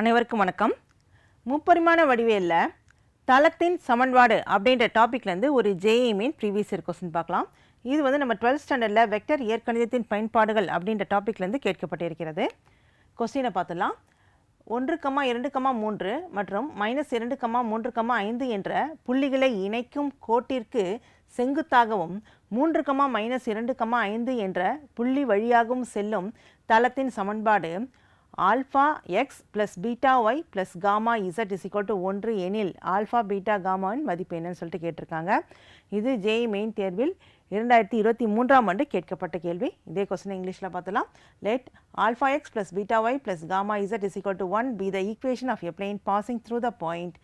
அனைவருக்கும் வணக்கம். முப்பரிமாண வடிவேலில் தளத்தின் சமன்பாடு அப்படின்ற டாப்பிக்லேருந்து ஒரு JEE main previous year question பார்க்கலாம். இது வந்து நம்ம டுவெல்த் ஸ்டாண்டர்டில் வெக்டர் இயற்கணிதத்தின் பயன்பாடுகள் அப்படின்ற டாப்பிக்லேருந்து கேட்கப்பட்டிருக்கிறது. கொஸ்டினை பார்த்துலாம் ஒன்று கம்மா இரண்டு கமா மூன்று மற்றும் மைனஸ் இரண்டு கமா மூன்று கம்மா ஐந்து என்ற புள்ளிகளை இணைக்கும் கோட்டிற்கு செங்குத்தாகவும் மூன்று கம்மா மைனஸ் இரண்டு கமா ஐந்து என்ற புள்ளி வழியாகவும் செல்லும் தளத்தின் சமன்பாடு alpha x plus beta y plus gamma z is equal to ஒன்று எனில் ஆல்ஃபா பீட்டா காமாவின் மதிப்பு என்னன்னு சொல்லிட்டு கேட்டிருக்காங்க. இது ஜேஇ மெயின் தேர்வில் இரண்டாயிரத்தி இருபத்தி மூன்றாம் ஆண்டு கேட்கப்பட்ட கேள்வி. இதே கொஸ்டின் இங்கிலீஷில் பார்த்தலாம் let alpha x plus beta y plus gamma z is equal to one be the equation of a plane passing through the point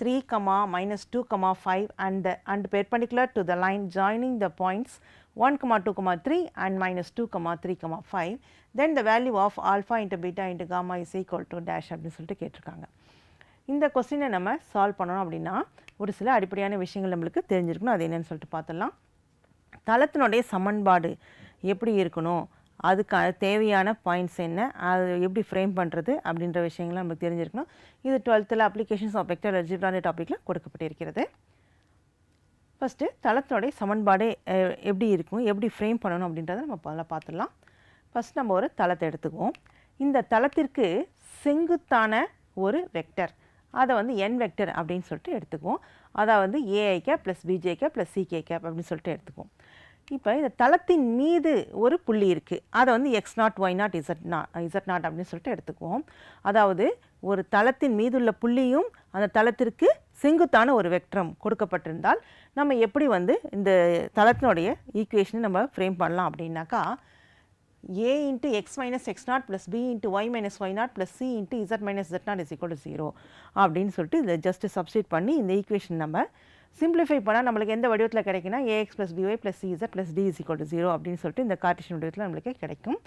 3 comma minus 2 comma 5 and and perpendicular to the line joining the points 1 comma 2 comma 3 and minus 2 comma 3 comma 5 then the value of alpha into beta into gamma is equal to dash அப்படின்னு சொல்லிட்டு கேட்டிருக்காங்க இந்த கொஸ்டினை நம்ம solve பண்ணணும் அப்படின்னா ஒரு சில அடிப்படையான விஷயங்கள் நம்மளுக்கு தெரிஞ்சிருக்கணும் அது என்னன்னு சொல்லிட்டு பார்த்துடலாம் தளத்தினுடைய சமன்பாடு எப்படி இருக்கணும் அதுக்கான தேவையான பாயிண்ட்ஸ் என்ன அது எப்படி ஃப்ரேம் பண்ணுறது அப்படின்ற விஷயங்கள்லாம் நமக்கு தெரிஞ்சிருக்கணும். இது டுவெல்த்தில் அப்ளிகேஷன்ஸ் ஆஃப் வெக்டர் எலிஜிபிளான டாப்பிக்கில் கொடுக்கப்பட்டிருக்கிறது. ஃபஸ்ட்டு தளத்தோடைய சமன்பாடு எப்படி இருக்கும் எப்படி ஃப்ரேம் பண்ணணும் அப்படின்றத நம்ம முதல்ல பார்த்துடலாம். ஃபஸ்ட் நம்ம ஒரு தளத்தை எடுத்துக்குவோம். இந்த தளத்திற்கு செங்குத்தான ஒரு வெக்டர் அதை வந்து என் வெக்டர் அப்படின்னு சொல்லிட்டு எடுத்துக்குவோம். அதாவது a i cap plus b j cap plus c k cap அப்படின்னு சொல்லிட்டு எடுத்துக்குவோம். இப்போ இந்த தளத்தின் மீது ஒரு புள்ளி இருக்குது அதை வந்து x naught y naught z naught z naught அப்படின்னு சொல்லிட்டு எடுத்துக்குவோம். அதாவது ஒரு தளத்தின் மீதுள்ள புள்ளியும் அந்த தளத்திற்கு செங்குத்தான ஒரு வெக்ட்ரம் கொடுக்கப்பட்டிருந்தால் நம்ம எப்படி வந்து இந்த தளத்தினுடைய ஈக்குவேஷனை நம்ம ஃப்ரேம் பண்ணலாம் அப்படின்னாக்கா a into x minus x naught plus b into y minus y naught plus c into z minus z naught is equal to 0 அப்படின்னு சொல்லிட்டு இதை ஜஸ்ட் சப்ஸ்டியூட் பண்ணி இந்த ஈக்குவேஷன் நம்ம சிம்பிளிஃபை பண்ணால் நம்மளுக்கு எந்த வடிவத்தில் கிடைக்குன்னா a x plus b y plus CZ plus d is equal to zero அப்படின்னு சொல்லிட்டு இந்த கார்டிஷன் வடிவத்தில் நம்மளுக்கு கிடைக்கும்.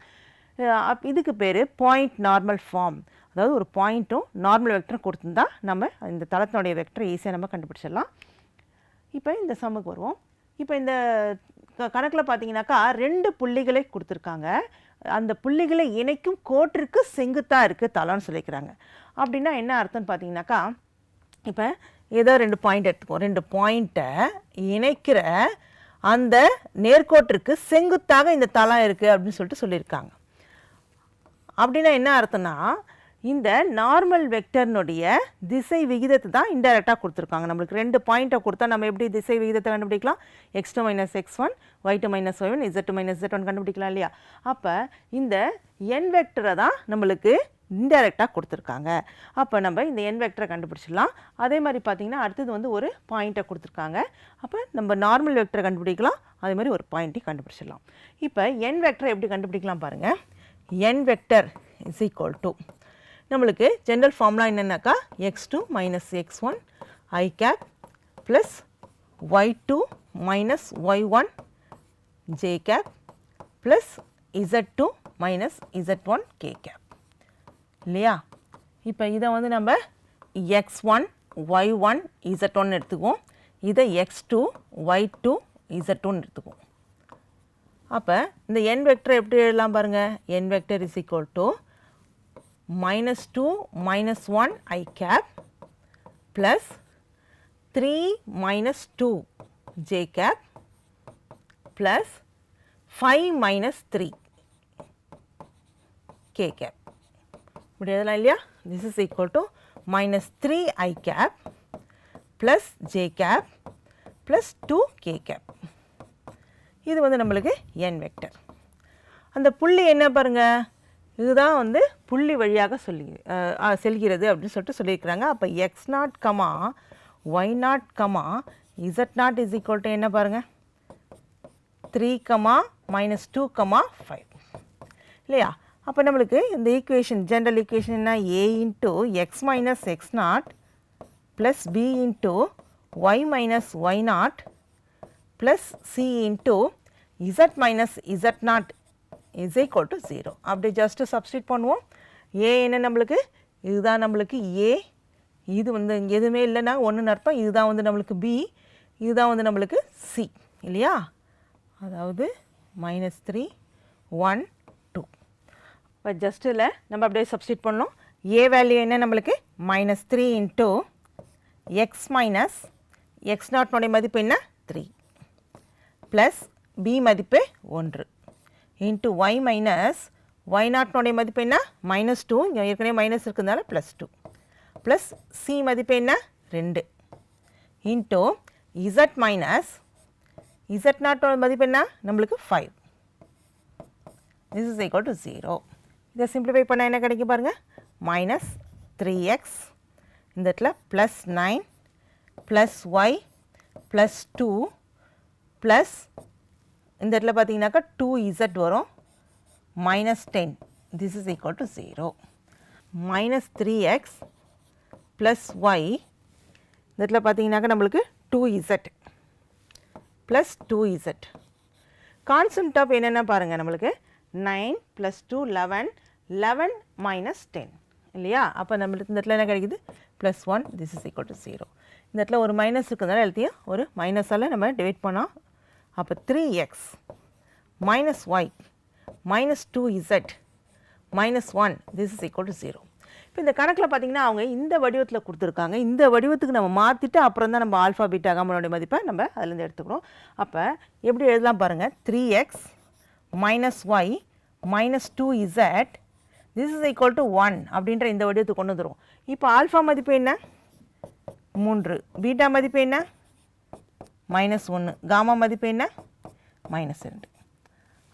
அப் இதுக்கு பேர் பாயிண்ட் நார்மல் ஃபார்ம் அதாவது ஒரு பாயிண்ட்டும் நார்மல் வெக்டரும் கொடுத்துருந்தா நம்ம இந்த தளத்தினுடைய வெக்டரை ஈஸியாக நம்ம கண்டுபிடிச்சிடலாம். இப்போ இந்த சம்முக்கு வருவோம். இப்போ இந்த கணக்கில் பார்த்தீங்கன்னாக்கா ரெண்டு புள்ளிகளை கொடுத்துருக்காங்க. அந்த புள்ளிகளை இணைக்கும் கோட்டிற்கு செங்குத்தாக இருக்குது தளம்னு சொல்லிக்கிறாங்க. அப்படின்னா என்ன அர்த்தம்னு பார்த்தீங்கன்னாக்கா இப்போ ஏதோ ரெண்டு பாயிண்ட் எடுத்துக்குவோம். ரெண்டு பாயிண்ட்டை இணைக்கிற அந்த நேர்கோட்டிற்கு செங்குத்தாக இந்த தளம் இருக்குது அப்படின்னு சொல்லிட்டு சொல்லியிருக்காங்க. அப்படின்னா என்ன அர்த்தம்னா இந்த நார்மல் வெக்டர்னுடைய திசை விகிதத்தை தான் இன்டெரக்டாக கொடுத்துருக்காங்க. நம்மளுக்கு ரெண்டு பாயிண்ட்டை கொடுத்தா நம்ம எப்படி திசை விகிதத்தை கண்டுபிடிக்கலாம்? X two minus x one y two minus y one z two minus z one கண்டுபிடிக்கலாம் இல்லையா? அப்போ இந்த என் வெக்டரை தான் நம்மளுக்கு இன்டெரக்டாக கொடுத்துருக்காங்க. அப்போ நம்ம இந்த என் வெக்டரை கண்டுபிடிச்சிடலாம். அதே மாதிரி பார்த்தீங்கன்னா அடுத்தது வந்து ஒரு பாயிண்ட்டை கொடுத்துருக்காங்க. அப்போ நம்ம நார்மல் வெக்டரை கண்டுபிடிக்கலாம். அதே மாதிரி ஒரு பாயிண்ட்டையும் கண்டுபிடிச்சிடலாம். இப்போ என் வெக்டரை எப்படி கண்டுபிடிக்கலாம் பாருங்கள் n vector is equal to நம்மளுக்கு ஜென்ரல் ஃபார்ம்லாம் என்னென்னாக்கா x two minus x one i cap plus y two minus y one j cap plus z two minus z one k cap இல்லையா? இப்போ இதை வந்து நம்ம x one y one z one எடுத்துக்குவோம். இதை x two y two z டூன்னு எடுத்துக்குவோம். அப்போ இந்த என் வெக்டர் எப்படி எழுதலாம் பாருங்கள் n vector is equal to minus two minus one i cap plus three minus two j cap plus five minus three k cap இப்படி இல்லையா? This is equal to minus 3 i cap plus j cap plus 2 k cap. இது வந்து நம்மளுக்கு n vector அந்த புள்ளி என்ன பாருங்க? இதுதான் வந்து புள்ளி வழியாக சொல்லி செல்கிறது அப்படின்னு சொல்லிட்டு சொல்லியிருக்கிறாங்க. அப்போ x not comma y not comma z not is equal to என்ன பாருங்கள் three comma minus two comma five இல்லையா? அப்போ நம்மளுக்கு இந்த ஈக்குவேஷன் ஜென்ரல் ஈக்குவேஷன் என்ன? A into x minus x not plus b into y minus y not plus c into z minus z not is equal to zero அப்படி just substitute பண்ணுவோம். A என்ன நம்மளுக்கு? இதுதான் நம்மளுக்கு ஏ இது வந்து எதுவுமே இல்லைன்னா ஒன்றுன்னு அர்த்தம். இதுதான் வந்து நம்மளுக்கு பி இதுதான் வந்து நம்மளுக்கு சி இல்லையா? அதாவது மைனஸ் த்ரீ ஒன் இப்போ ஜஸ்ட்டில் நம்ம அப்படியே சப்ஸ்டியூட் பண்ணோம் ஏ வேல்யூ என்ன நம்மளுக்கு? Minus three into x minus x நாட்னுடைய மதிப்பு என்ன? த்ரீ ப்ளஸ் பி மதிப்பு ஒன்று. இன்ட்டு ஒய் மைனஸ் ஒய் நாட்னுடைய மதிப்பு என்ன? மைனஸ் டூ இங்கே ஏற்கனவே மைனஸ் இருக்கிறதுனால ப்ளஸ் டூ ப்ளஸ் சி மதிப்பு என்ன? ரெண்டு. இன்ட்டு இசட் மைனஸ் இசட் நாட்டோட மதிப்பு என்ன? நம்மளுக்கு five this is equal to zero இதை சிம்பிளிஃபை பண்ணால் என்ன கிடைக்கும் பாருங்கள் மைனஸ் த்ரீ எக்ஸ் இந்த இடத்துல plus nine plus y plus two plus இந்த இடத்துல பார்த்தீங்கன்னாக்கா டூ இசட் வரும். Minus ten this is equal to zero minus three x plus y இந்த இடத்துல பார்த்தீங்கன்னாக்கா நம்மளுக்கு two z plus two z concept of என்னென்ன பாருங்கள் நம்மளுக்கு? Nine plus two eleven eleven minus ten இல்லையா? அப்போ நம்மளுக்கு இந்த இடத்துல என்ன கிடைக்குது? Plus one this is equal to zero இந்த இடத்துல ஒரு மைனஸ் இருக்கிறதுனால எல்லாத்தையும் ஒரு மைனஸால் நம்ம டிவைட் பண்ணோம் அப்போ three x minus y minus two z minus one this is equal to zero இப்போ இந்த கணக்கில் பார்த்தீங்கன்னா அவங்க இந்த வடிவத்தில் கொடுத்துருக்காங்க. இந்த வடிவத்துக்கு நம்ம மாற்றிட்டு அப்புறம் தான் நம்ம ஆல்ஃபா பீட்டா காமனோட மதிப்பை நம்ம அதுலேருந்து எடுத்துக்கிறோம். அப்போ எப்படி எழுதலாம் பாருங்கள் three x minus y minus two z this is equal to one அப்படின்ற இந்த வடிவத்துக்கு கொண்டு வந்துடும் இப்போ ஆல்ஃபா மதிப்பு என்ன? மூன்று. பீட்டா மதிப்பு என்ன? மைனஸ் ஒன்று காமா மதிப்பு என்ன? மைனஸ் ரெண்டு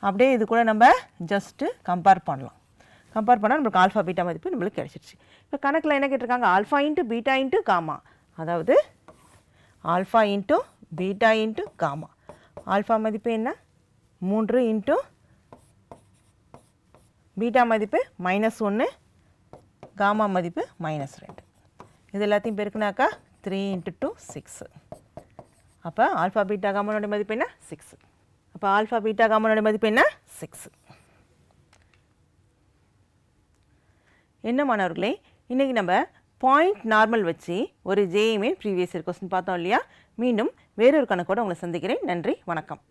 அப்படியே இது கூட நம்ம ஜஸ்ட்டு கம்பேர் பண்ணலாம். கம்பேர் பண்ணால் நம்மளுக்கு ஆல்ஃபா பீட்டா மதிப்பு நம்மளுக்கு கிடச்சிருச்சு. இப்போ கணக்கில் என்ன கேட்டிருக்காங்க? Alpha into beta into gamma அதாவது alpha into beta into gamma alpha மதிப்பு என்ன? மூன்று இன்ட்டு பீட்டா மதிப்பு மைனஸ் ஒன்று காமா மதிப்பு மைனஸ் ரெண்டு. இது எல்லாத்தையும் பெருக்குனாக்கா த்ரீ இன்ட்டு டூ சிக்ஸு அப்போ ஆல்ஃபா பீட்டா காமனோட மதிப்பு என்ன? சிக்ஸு அப்போ ஆல்ஃபா பீட்டா காமனோட மதிப்பு என்ன? சிக்ஸு என்ன மாணவர்களே இன்றைக்கி நம்ம பாயிண்ட் நார்மல் வச்சு ஒரு ஜேஎம்ஏ ப்ரீவியஸ் இயர் கொஸ்டின் பார்த்தோம் இல்லையா? மீண்டும் வேறொரு கணக்கோடு உங்களை சந்திக்கிறேன். நன்றி வணக்கம்.